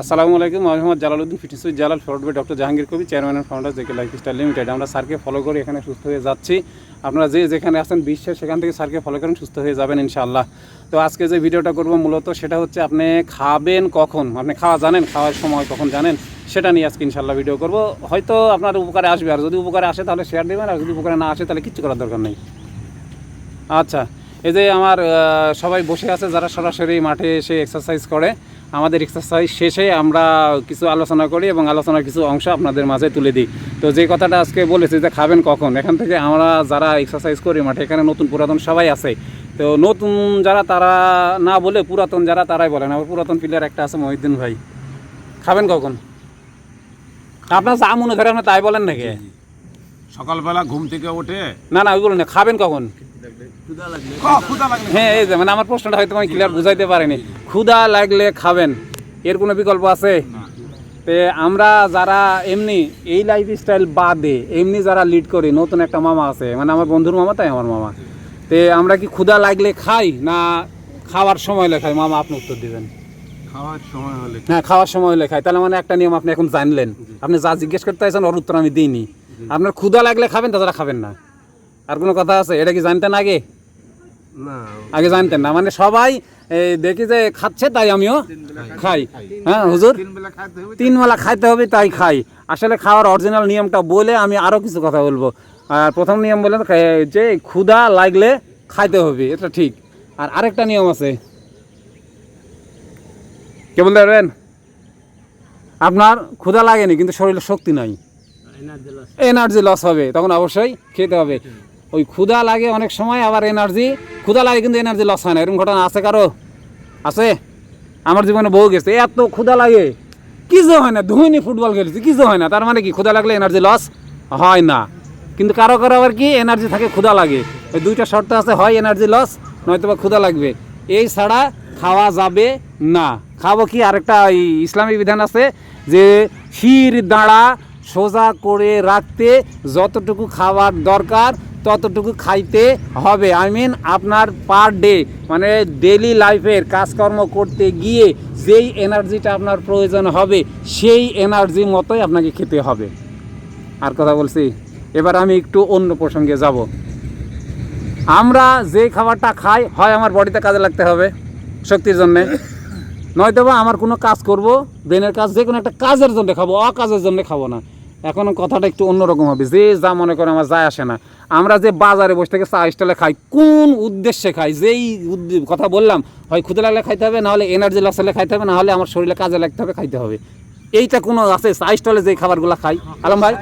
আসসালামু আলাইকুম Mohammad Jalaluddin, fitness Jalal, forward by doctor Jahangir Kabir, chairman and founder JK lifestyle limited আমরা স্যারকে follow করে এখানে সুস্থ হয়ে যাচ্ছি। আপনারা যে যেখানে আছেন বিশ্বে সেখান থেকে স্যারকে ফলো করেন, সুস্থ হয়ে যাবেন ইনশাআল্লাহ। তো আজকে যে ভিডিওটা করব মূলত, সেটা হচ্ছে আপনি খাবেন কখন? আপনি খাওয়া জানেন? খাওয়ার সময় কখন জানেন? সেটা নিয়ে আজকে ইনশাল্লাহ ভিডিও করব। হয়তো আপনার উপকারে আসবে, আর যদি উপকারে আসে, তাহলে শেয়ার দেবেন, আর যদি উপকারে না আসে, তাহলে কিচ্ছু করার দরকার নেই। আচ্ছা এই যে আমার সবাই বসে আছে, যারা সরাসরি মাঠে এসে এক্সারসাইজ করে আমাদের এক্সারসাইজ শেষে আমরা কিছু আলোচনা করি এবং আলোচনার কিছু অংশ আপনাদের মাঝে তুলে দিই। তো যে কথাটা আজকে বলেছি যে খাবেন কখন এখান থেকে আমরা যারা এক্সারসাইজ করি মাঠে এখানে নতুন পুরাতন সবাই আছে। তো নতুন যারা তারা না বলে পুরাতন যারা তারাই বলেন। আমার পুরাতন প্লেয়ার একটা আছে মহিউদ্দিন ভাই। খাবেন কখন? আপনার যা মনে করে আপনি তাই বলেন নাকি? সকালবেলা ঘুম থেকে উঠে না না ওই বলুন না খাবেন কখন? হ্যাঁ এই যে মানে আমার প্রশ্নটা হয়তো আমি ক্লিয়ার বুঝাইতে পারিনি। ক্ষুধা লাগলে খাবেন। এর কোনো বিকল্প আছে? তে আমরা যারা এমনি এই লাইফ স্টাইল বাদে এমনি যারা লিড করি নতুন একটা মামা আছে মানে আমার বন্ধুর মামা তাই আমার মামা। তে আমরা কি ক্ষুধা লাগলে খাই না খাওয়ার সময় লেখাই মামা আপনি উত্তর দিবেন। খাওয়ার সময় হলে হ্যাঁ খাওয়ার সময় হলে খাই। তাহলে মানে একটা নিয়ম আপনি এখন জানলেন। আপনি যা জিজ্ঞেস করতে চাইছেন ওর উত্তর আমি দিইনি। আপনার ক্ষুধা লাগলে খাবেন তাছাড়া খাবেন না। আর কোনো কথা আছে? এটা কি জানতেন আগে? না। আগে জানতেন না। মানে সবাই দেখি যে খাচ্ছে তাই আমিও খাই। হ্যাঁ হুজুর? তিন বেলা খাইতে হবে তিন বেলা খাইতে হবে তাই খাই। আসলে খাওয়ার অরিজিনাল নিয়মটা বলে আমি আরও কিছু কথা বলব। আর প্রথম নিয়ম বললেন যে ক্ষুধা লাগলে খাইতে হবে এটা ঠিক। আর আরেকটা নিয়ম আছে। কে বলতে পারবেন আপনার ক্ষুধা লাগেনি কিন্তু শরীরে শক্তি নাই। এনার্জি লস হবে তখন অবশ্যই খেতে হবে। ওই ক্ষুধা লাগে অনেক সময়, আবার এনার্জি ক্ষুধা লাগে কিন্তু এনার্জি লস হয় না। এরকম ঘটনা আছে কারও? আছে? আমার জীবনে বহু গেছে, এত ক্ষুধা লাগে। কিছু হয় না ধুইনি ফুটবল খেলেছি কিছু হয় না, তার মানে কি, ক্ষুধা লাগলে এনার্জি লস হয় না। কিন্তু কারও কারও আবার কি এনার্জি থাকে, ক্ষুধা লাগে। ওই দুইটা শর্ত আছে, হয় এনার্জি লস নয়তো বা ক্ষুধা লাগবে। এই ছাড়া খাওয়া যাবে না। খাব কি? আরেকটা এই ইসলামী বিধান আছে যে শির দাঁড়া, সোজা করে রাখতে যতটুকু খাবার দরকার ততটুকু খাইতে হবে। আই মিন আপনার পার ডে মানে ডেলি লাইফের কাজকর্ম করতে গিয়ে যেই এনার্জিটা আপনার প্রয়োজন হবে, সেই এনার্জি মতোই আপনাকে খেতে হবে। আর কথা বলছি, এবার আমি একটু অন্য প্রসঙ্গে যাব। আমরা যে খাবারটা খাই, হয় আমার বডিতে কাজে লাগতে হবে, শক্তির জন্যে। নয়তো বা আমার কোনো কাজ করব ব্রেনের কাজ যে কোনো একটা কাজের জন্য খাব, অকাজের জন্য খাব না। এখন কথাটা একটু অন্যরকম হবে। যে যা মনে করে আমার যায় আসে না। আমরা যে বাজারে বসে থেকে চা স্টলে খাই কোন উদ্দেশ্যে খাই? যেই কথা বললাম হয় ক্ষুদে লাগলে খাইতে হবে নাহলে এনার্জি লস হলে খাইতে হবে নাহলে আমার শরীরে কাজে লাগতে হবে খাইতে হবে। এইটা কোনো আছে? চা স্টলে যে খাবারগুলো খাই। আলম ভাই?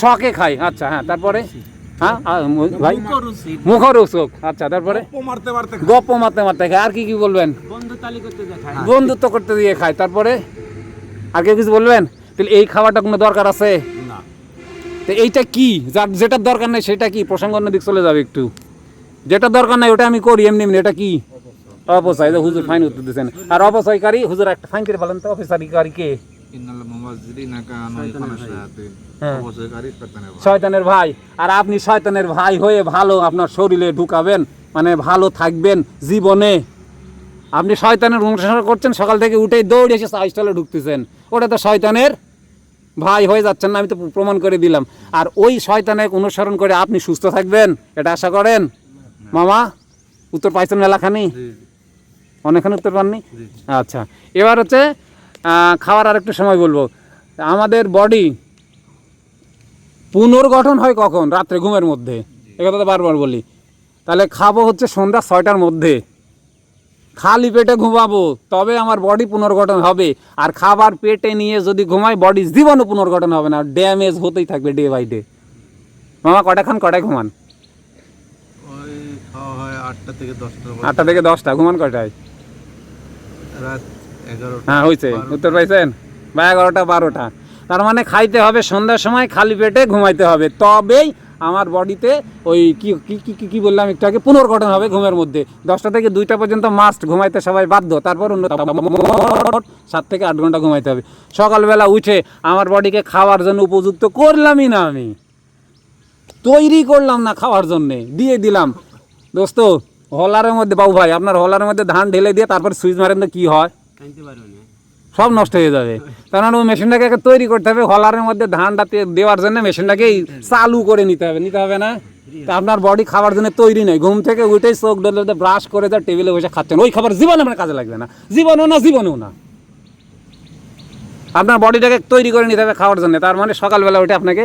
শখে খাই আচ্ছা হ্যাঁ তারপরে? হ্যাঁ ভাই? মুখরোচক। আচ্ছা তারপরে? মারতে মারতে গপ্প মারতে মারতে খায় আর কি কি বলবেন? বন্ধুত্ব করতে দিয়ে খায় তারপরে? আর কেউ কিছু বলবেন? তাহলে এই খাওয়াটা কোনো দরকার আছে? না। তো এইটা কি? যার যেটার দরকার নেই সেটা কি? প্রসঙ্গ দিক চলে যাবে একটু। যেটা দরকার নাই ওটা আমি করি এমনি এমনি। এটা কি? অপচয়। যে হুজুর ফাইন উত্তর দিচ্ছেন আর অপচয়কারী হুজুর একটা ফাইন করে বলেন তো অফিসারিকারী কে? হ্যাঁ। শয়তানের ভাই। আর আপনি শয়তানের ভাই হয়ে ভালো আপনার শরীরে ঢুকাবেন মানে ভালো থাকবেন জীবনে। আপনি শয়তানের অনুসরণ করছেন সকাল থেকে উঠেই দৌড়ে এসে সাইস্টলে ঢুকতেছেন। ওটা তো শয়তানের ভাই হয়ে যাচ্ছেন না আমি তো প্রমাণ করে দিলাম। আর ওই শয়তানের অনুসরণ করে আপনি সুস্থ থাকবেন এটা আশা করেন? মামা উত্তর পাইছেন মেলাখানি? অনেকখানি উত্তর পাননি? আচ্ছা এবার হচ্ছে খাওয়ার আরেকটু সময় বলব। আমাদের বডি পুনর্গঠন হয় কখন? রাত্রে ঘুমের মধ্যে। এ কথা তো বারবার বলি। তাহলে খাব হচ্ছে সন্ধ্যা ছয়টার মধ্যে। খালি পেটে ঘুমাবো তবে আমার বডি পুনর্গঠন হবে। আর খাবার পেটে নিয়ে যদি ঘুমাই বডি জীবনও পুনর্গঠন হবে না। ড্যামেজ হতেই থাকবে ডে বাই ডে মামা কটা খান কটায় ঘুমান? আটটা থেকে দশটা ঘুমান কটায়? হ্যাঁ হয়েছে উত্তর পাইছেন? বা এগারোটা বারোটা। তার মানে খাইতে হবে সন্ধ্যার সময় খালি পেটে ঘুমাইতে হবে। তবেই আমার বডিতে ওই কি কি কি বললাম একটু আগে? পুনর্গঠন হবে ঘুমের মধ্যে। দশটা থেকে দুইটা পর্যন্ত মাস্ট ঘুমাইতে সবাই বাধ্য। তারপর অন্য সাত থেকে আট ঘণ্টা ঘুমাইতে হবে। সকালবেলা উঠে আমার বডিকে খাওয়ার জন্য উপযুক্ত করলামই না আমি। তৈরি করলাম না খাওয়ার জন্যে। দিয়ে দিলাম। দোস্ত, হলারের মধ্যে বাবু ভাই, আপনার হলারের মধ্যে ধান ঢেলে দিয়ে তারপর সুইচ মারেন তো কী হয়? সব নষ্ট হয়ে যাবে। তার মানে ওই মেশিনটাকে তৈরি করতে হবে, হলারের মধ্যে ধানটা দেওয়ার জন্য মেশিনটাকে চালু করে নিতে হবে নিতে হবে না? আপনার বডি খাবার জন্য তৈরি নেই, ঘুম থেকে উঠেই চোখ ডলে ব্রাশ করে যা টেবিলে বসে খাচ্ছেন। ওই খাবার জীবনে আপনার কাজে লাগবে না, জীবনও না, জীবনেও না। আপনার বডিটাকে তৈরি করে নিতে হবে খাওয়ার জন্য, তার মানে সকালবেলা উঠে আপনাকে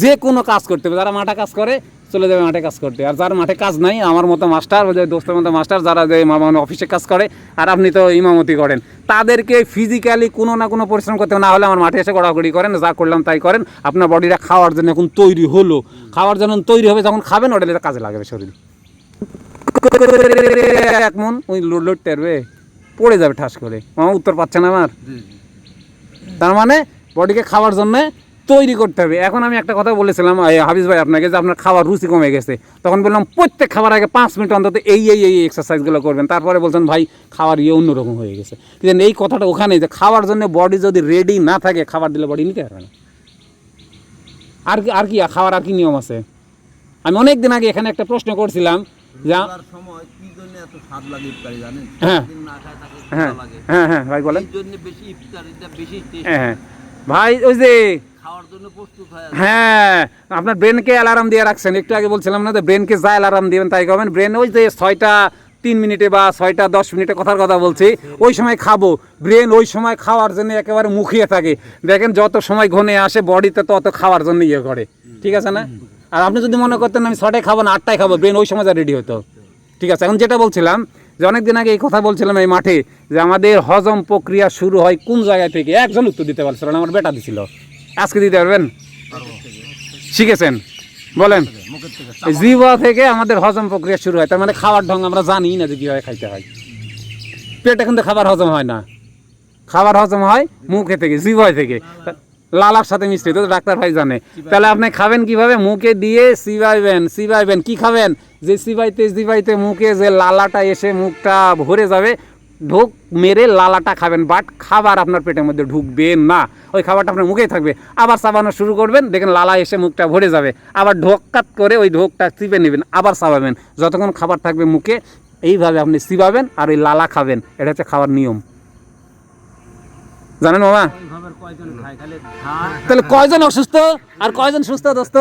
যে কোনো কাজ করতে হবে। যারা মাঠে কাজ করে চলে যাবে মাঠে কাজ করতে। আর যার মাঠে কাজ নাই আমার মতো মাস্টার ওই যে দোস্তের মতো মাস্টার যারা যে মামা অফিসে কাজ করে আর আপনি তো ইমামতি করেন। তাদেরকে ফিজিক্যালি কোনো না কোনো পরিশ্রম করতে হবে না হলে আমার মাঠে এসে গড়াগড়ি করেন যা করলাম তাই করেন। আপনার বডিটা খাওয়ার জন্য এখন তৈরি হলো। খাওয়ার জন্য তৈরি হবে যখন খাবেন ওটা কাজে লাগবে শরীর। এক মন ওই লোড লোড টেরবে পড়ে যাবে ঠাস করে। মামা উত্তর পাচ্ছে না আমার। তার মানে বডিকে খাওয়ার জন্য তৈরি করতে হবে। এখন আমি একটা কথা বলেছিলাম হাফিজ ভাই আপনাকে যে আপনার খাওয়ার রুচি কমে গেছে। তখন বললাম প্রত্যেক খাবার আগে পাঁচ মিনিট অন্তত এই এই এই এক্সারসাইজগুলো করবেন। তারপরে বলছেন ভাই খাবার ইয়ে অন্যরকম হয়ে গেছে। কিন্তু এই কথাটা ওখানে যে খাওয়ার জন্য বডি যদি রেডি না থাকে খাবার দিলে বডি নিতে পারবে না। আর কি আর কি খাওয়ার আর কি নিয়ম আছে? আমি অনেক দিন আগে এখানে একটা প্রশ্ন করছিলাম যে আ- রোজার সময় কি জন্য এত স্বাদ লাগে ইফতারি জানেন? হ্যাঁ। না খায় তাকে হ্যাঁ লাগে। হ্যাঁ হ্যাঁ ভাই বলেন। এই জন্য বেশি ইফতারিটা বেশি টেস্ট হ্যাঁ হ্যাঁ। ভাই ওই যে খাওয়ার হয় আপনার ব্রেনকে অ্যালার্ম দিয়ে রাখছেন। একটু আগে বলছিলাম না যে ব্রেনকে যা অ্যালার্ম দিবেন তাই করবেন ব্রেন ওই যে ছয়টা তিন মিনিটে বা ছয়টা দশ মিনিটে কথার কথা বলছি, ওই সময় খাব। ব্রেন ওই সময় খাওয়ার জন্য একেবারে মুখিয়ে থাকে। দেখেন যত সময় ঘনে আসে, বডিতে তত খাওয়ার জন্য ইয়ে করে। ঠিক আছে না? আর আপনি যদি মনে করতেন আমি ছটায় খাব না, আটটায় খাব, ব্রেন ওই সময় যা রেডি হতো। ঠিক আছে, এখন যেটা বলছিলাম, যে অনেকদিন আগে এই কথা বলছিলাম এই মাঠে, যে আমাদের হজম প্রক্রিয়া শুরু হয় কোন জায়গা থেকে? একজন উত্তর দিতে পারছিল না, আমার বেটা দিছিল। আজকে দিতে পারবেন? শিখেছেন? বলেন। মুখের থেকে আমাদের হজম প্রক্রিয়া শুরু হয়, তার মানে খাওয়ার ঢং আমরা জানি না যে কীভাবে খাইতে হয়। পেটে কিন্তু খাবার হজম হয় না। খাবার হজম হয় মুখে থেকে জিহ্বায় থেকে। লালার সাথে মিশ্রিত ডাক্তার ভাই জানে। তাহলে আপনি খাবেন কীভাবে? মুখে দিয়ে সিবাইবেন সিবাইবেন। কি খাবেন? যে সিবাইতে সিবাইতে মুখে যে লালাটা এসে মুখটা ভরে যাবে ঢোক মেরে লালাটা খাবেন বাট খাবার আপনার পেটের মধ্যে ঢুকবে না। ওই খাবারটা আপনার মুখেই থাকবে। আবার চাবানো শুরু করবেন দেখেন লালা এসে মুখটা ভরে যাবে। আবার ঢোকাত করে ওই ঢোকটা চিপে নেবেন আবার চাবাবেন যতক্ষণ খাবার থাকবে মুখে এইভাবে আপনি চিবাবেন আর ওই লালা খাবেন। এটা হচ্ছে খাওয়ার নিয়ম। জানেন মামা? তাহলে কয়জন অসুস্থ? আর কয়জন সুস্থ দোস্ত?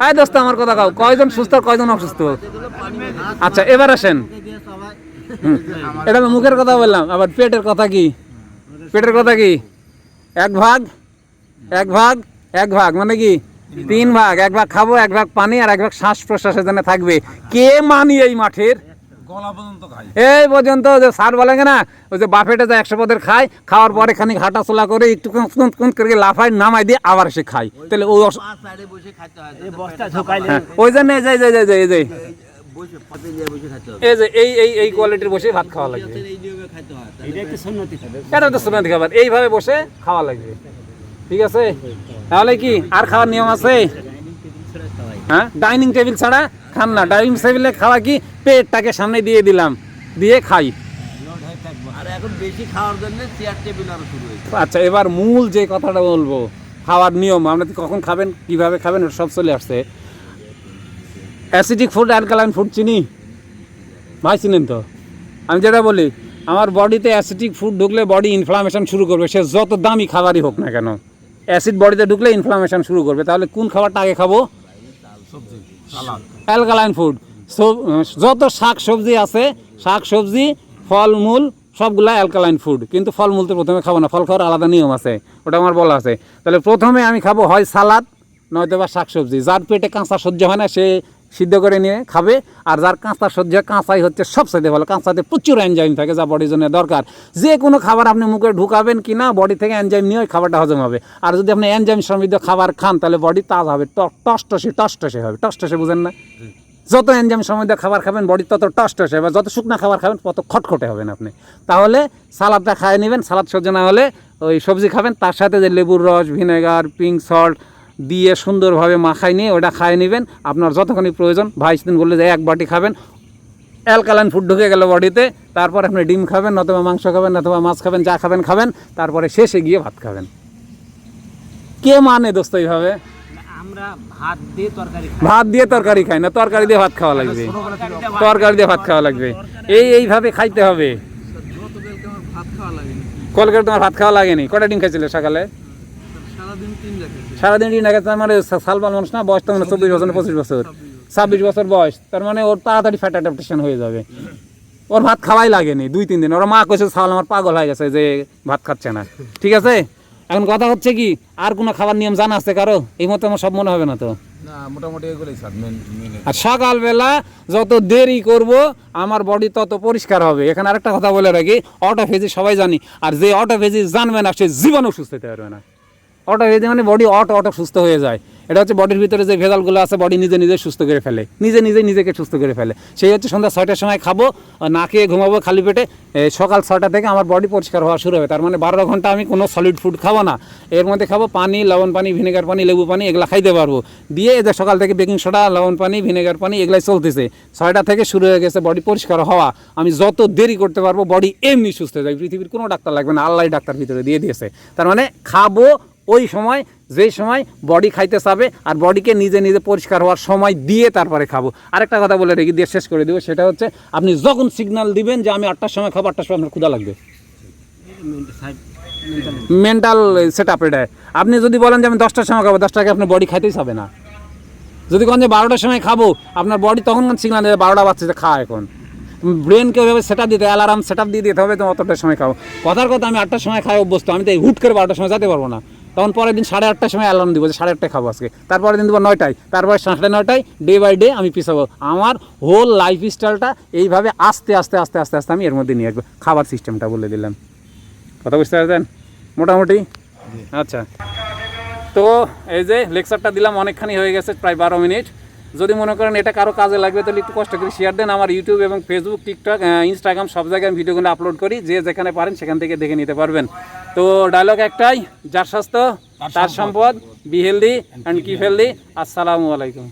হ্যাঁ। দোস্ত আমার কথা কাও। কয়জন সুস্থ আর কয়জন অসুস্থ? আচ্ছা এবার আসেন। এটা তো মুখের কথা বললাম আবার পেটের কথা কি? পেটের কথা কি? এক ভাগ? এক ভাগ? এক ভাগ মানে কি? তিন ভাগ এক ভাগ খাব এক ভাগ পানি আর এক ভাগ শ্বাস প্রশ্বাসের জন্য থাকবে। কে মানি এই মাঠের? গলা এই পর্যন্ত যে স্যার বলে না ওই যে বাফেটে যে একশো পদের খায় খাওয়ার পরে খানিক হাঁটা চলা করে একটু কুঁত করে লাফায় নামাই দিয়ে আবার সে খায়। তাহলে ওই হয় বস্তা ঝোকাইলে হ্যাঁ, ওই জন্য এই যে এই যে- এই যে এই এই এই এই এই কোয়ালিটির বসে ভাত খাওয়া লাগবে। হয় এটা একটু সুন্নতি খাবে এটা তো সুনাতি খাবার। এইভাবে বসে খাওয়া লাগবে। ঠিক আছে? তাহলে কি আর খাওয়ার নিয়ম আছে? হ্যাঁ? ডাইনিং টেবিল ছাড়া খান না। ডাইনিং টেবিলে খাওয়া কি? পেটটাকে সামনে দিয়ে দিলাম। দিয়ে খাই। আর এখন বেশি খাওয়ার জন্য চেয়ার টেবিল আরও শুরু হয়েছে। আচ্ছা এবার মূল যে কথাটা বলব খাওয়ার নিয়ম আমরা কখন খাবেন কীভাবে খাবেন সব চলে আসছে। অ্যাসিডিক ফুড অ্যালকালাইন ফুড চিনি? ভাই, চিনেন তো? আমি যেটা বলি, আমার বডিতে অ্যাসিডিক ফুড ঢুকলে বডি ইনফ্লামেশন শুরু করবে। সে যত দামি খাবারই হোক না কেন অ্যাসিড বডিতে ঢুকলে ইনফ্লামেশন শুরু করবে। তাহলে কোন খাবারটা আগে খাব? অ্যালকালাইন ফুড যত শাক সবজি আছে শাক সবজি ফলমূল, সবগুলা অ্যালকালাইন ফুড কিন্তু ফলমূল তো প্রথমে খাব না, ফল খাওয়ার আলাদা নিয়ম আছে, ওটা আমার বলা আছে। তাহলে প্রথমে আমি খাব হয় সালাদ নয়তো বা শাক সবজি যার পেটে কাঁচা সহ্য হয় না, সে সিদ্ধ করে নিয়ে খাবে। আর যার কাঁচা সহ্য হয়, কাঁচাই হচ্ছে সবসাইতে ভালো। কাঁচাতে প্রচুর এনজাইম থাকে যা বডির জন্য দরকার। যে কোনো খাবার আপনি মুখে ঢুকাবেন কি না বডি থেকে এনজাইম নিয়ে খাবারটা হজম হবে। আর যদি আপনি এনজাইম সমৃদ্ধ খাবার খান তাহলে বডি তাজা হবে। টসটসে টসটসে হবে। টসটসে বুঝেন না? যত এনজাইম সমৃদ্ধ খাবার খাবেন বডি তত টস্ট হয়ে যাবে যত শুকনো খাবার খাবেন তত খটখটে হবেন আপনি। তাহলে সালাদটা খাইয়ে নেবেন। সালাদ সহ্য না হলে ওই সবজি খাবেন। তার সাথে যে লেবুর রস ভিনেগার পিঙ্ক সল্ট দিয়ে সুন্দরভাবে মাখাই নিয়ে ওটা খাইয়ে নেবেন। আপনার যতক্ষণই প্রয়োজন ভাই দিন বললে যে এক বাটি খাবেন। অ্যালকালাইন ফুড ঢুকে গেল বডিতে তারপর আপনি ডিম খাবেন নতুবা মাংস খাবেন নতুবা মাছ খাবেন যা খাবেন খাবেন তারপরে শেষে গিয়ে ভাত খাবেন। কে মানে দোস্ত এইভাবে? আমরা ভাত দিয়ে তরকারি খাই। ভাত দিয়ে তরকারি খাই না তরকারি দিয়ে ভাত খাওয়া লাগবে। তরকারি দিয়ে ভাত খাওয়া লাগবে। এই এইভাবে খাইতে হবে। কলকাতা তোমার ভাত খাওয়া লাগেনি? কটা ডিম খাইছিলে সকালে? সারাদিন খাইছে তার মানে সা- সালমান মানুষ না বয়স তখন চব্বিশ বছর পঁচিশ বছর। ছাব্বিশ বছর বয়স তার মানে ওর তাড়াতাড়ি ফ্যাট অ্যাডাপ্টেশন হয়ে যাবে। ওর ভাত খাওয়াই লাগেনি দুই তিন দিন। ওর মা কইছে সাল আমার পাগল হয়ে গেছে যে ভাত খাচ্ছে না। ঠিক আছে? এখন কথা হচ্ছে কি আর কোনো খাবার নিয়ম জানা আছে কারও? এই মতো আমার সব মনে হবে না তো? মেন মেনে আর সকালবেলা যত দেরি করব আমার বডি তত পরিষ্কার হবে। এখানে আরেকটা কথা বলে রাখি অটোফেজি সবাই জানি আর যে অটোফেজি জানবে না সে জীবনেও সুস্থ হতে পারবে না। অটোফেজি মানে বডি অটো অটো সুস্থ হয়ে যায়। এটা হচ্ছে বডির ভিতরে যে ভেজালগুলো আছে বডি নিজে নিজে সুস্থ করে ফেলে। নিজে নিজে নিজেকে সুস্থ করে ফেলে। সেই হচ্ছে সন্ধ্যা ছয়টার সময় খাব না খেয়ে ঘুমাবো খালি পেটে। সকাল ছয়টা থেকে আমার বডি পরিষ্কার হওয়া শুরু হবে। তার মানে বারো ঘণ্টা আমি কোনো সলিড ফুড খাব না। এর মধ্যে খাব পানি, লবণ পানি ভিনেগার পানি, লেবু পানি, এগুলো খাইতে পারব। দিয়ে এদের সকাল থেকে বেকিং সোডা লবণ পানি ভিনেগার পানি, এগুলাই চলতেছে। ছয়টা থেকে শুরু হয়ে গেছে বডি পরিষ্কার হওয়া। আমি যত দেরি করতে পারব বডি এমনি সুস্থ হয়ে যায়। পৃথিবীর কোনো ডাক্তার লাগবে না। আল্লাহ ডাক্তার ভিতরে দিয়ে দিয়েছে। তার মানে খাব ওই সময়, যেই সময় বডি খাইতে চাবে আর বডিকে নিজে নিজে পরিষ্কার হওয়ার সময় দিয়ে তারপরে খাব। আরেকটা কথা বলে রেখে দিয়ে শেষ করে দেবো, সেটা হচ্ছে আপনি যখন সিগনাল দিবেন যে আমি আটটার সময় খাব, আটটার সময় আপনার ক্ষুধা লাগবে। মেন্টাল সেট আপ এটা। আপনি যদি বলেন যে আমি দশটার সময় খাব দশটাকে আপনার বডি খাইতেই চাবে না। যদি কোন যে বারোটার সময় খাব, আপনার বডি তখন সিগনাল দেবে, বারোটা বাচ্চাতে খা এখন। ব্রেনকে ওইভাবে সেট আপ দিতে অ্যালার্ম সেট আপ দিয়ে দিতে হবে, তো অতটার সময় খাব। কথার কথা, আমি আটটার সময় খাই অভ্যস্ত, আমি তো হুট করে বারোটার সময় যেতে পারব না। তখন পরের দিন সাড়ে আটটার সময় অ্যালার্ম দিব যে সাড়ে আটটায় খাব আজকে। তারপরের দিন দেবো নয়টায়। তারপরে সাড়ে নয়টায় ডে বাই ডে আমি পিছাবো। আমার হোল লাইফ স্টাইলটা এইভাবে আস্তে আস্তে আস্তে আস্তে আস্তে আমি এর মধ্যে নিয়ে আসব। খাবার সিস্টেমটা বলে দিলাম। কথা বুঝতে পারছেন? মোটামুটি? আচ্ছা। তো এই যে লেকচারটা দিলাম অনেকখানি হয়ে গেছে প্রায় বারো মিনিট। যদি মনে করেন এটা কারও কাজে লাগবে তাহলে একটু কষ্ট করে শেয়ার দেন। আমার ইউটিউব এবং ফেসবুক টিকটক ইনস্টাগ্রাম সব জায়গায় আমি ভিডিওগুলো আপলোড করি। যে যেখানে পারেন সেখান থেকে দেখে নিতে পারবেন। তো ডায়লগ একটাই যার স্বাস্থ্য তার সম্পদ। Be healthy and keep healthy আসসালামু আলাইকুম।